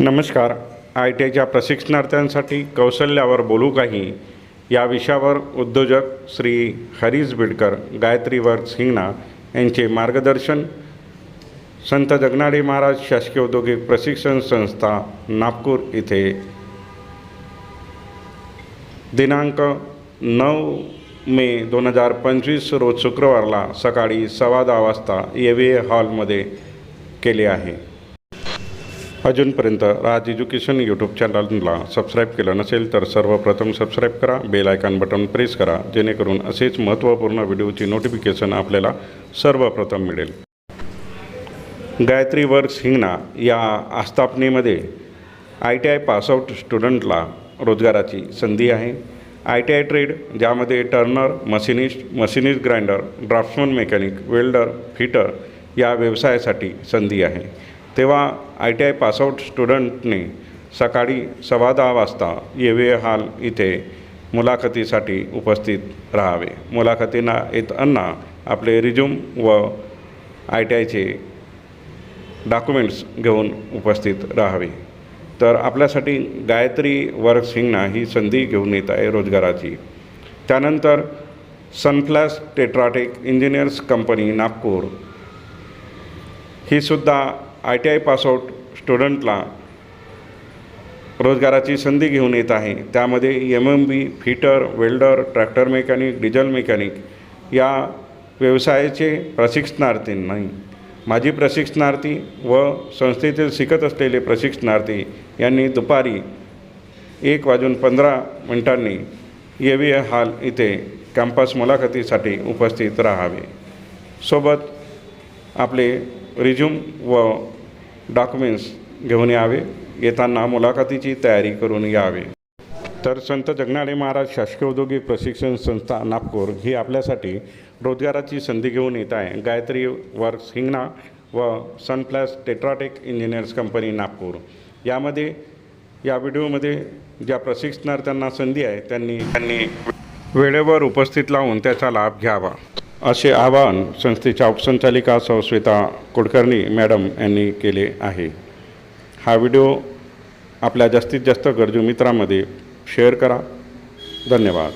नमस्कार. I T आयच्या प्रशिक्षणार्थ्यांसाठी कौशल्यावर बोलू काही. या विषयावर उद्योजक श्री हरीश बिडकर गायत्री वर्ग हिंगणा यांचे मार्गदर्शन संत जगनाडे महाराज शासकीय औद्योगिक प्रशिक्षण संस्था नागपूर इथे. दिनांक नऊ मे दोन हजार पंचवीस रोज शुक्रवारला सकाळी सव्वा दहा वाजता ए व्ही ए हॉलमध्ये केले आहे. अजूनपर्यंत राज एज्युकेशन यूट्यूब चॅनलला सबस्क्राईब केलं नसेल तर सर्वप्रथम सबस्क्राईब करा बेल आयकॉन बटन प्रेस करा जेणेकरून असेच महत्त्वपूर्ण व्हिडिओची नोटिफिकेशन आपल्याला सर्वप्रथम मिळेल. गायत्री वर्क्स हिंगणा या आस्थापनेमध्ये I T I pass out स्टुडंटला रोजगाराची संधी आहे. आय टी आय ट्रेड ज्यामध्ये turner machinist machinist grinder draftsman mechanic welder fitter या व्यवसायासाठी संधी आहे. तेव्हा I T I pass out स्टुडंटने सकाळी सव्वा दहा वाजता येवे हाल हॉल इथे मुलाखतीसाठी उपस्थित राहावे. मुलाखतींना येत अन्ना आपले रिझ्यूम व आय टी आयचे डॉक्युमेंट्स घेऊन उपस्थित राहावे. तर आपल्यासाठी गायत्री वर्क्स ही संधी घेऊन येत आहे रोजगाराची. त्यानंतर Sunflash Tetratech engineers company Nagpur. ही सुद्धा I T I pass out स्टुडंटला रोजगाराची संधी घेऊन येत आहे. त्यामध्ये M M B fitter welder tractor mechanic diesel mechanic या व्यवसायाचे प्रशिक्षणार्थींना माजी प्रशिक्षणार्थी व संस्थेतील शिकत असलेले प्रशिक्षणार्थी यांनी दुपारी एक वाजून पंधरा मिनिटांनी ए व्ही हॉल इथे कॅम्पस मुलाखतीसाठी उपस्थित राहावे. सोबत आपले रिझ्यूम व डॉक्युमेंट्स घेऊन यावे. येताना मुलाखतीची तयारी करून यावे. तर संत जगनाडे महाराज शासकीय औद्योगिक प्रशिक्षण संस्था नागपूर ही आपल्यासाठी रोजगाराची संधी घेऊन येत आहे. गायत्री वर्क्स हिंगणा व Sunflash Tetratech engineers company Nagpur. यामध्ये या व्हिडिओमध्ये ज्या प्रशिक्षणार्थ्यांना संधी आहे त्यांनी त्यांनी वेळेवर उपस्थित लावून त्याचा लाभ घ्यावा. असे आवाहन संस्थेच्या उपसंचालिका सौ कुलकर्णी मॅडम यांनी केले आहे. हा व्हिडिओ आपल्या जास्तीत जास्त गरजू मित्रांमध्ये शेअर करा. धन्यवाद.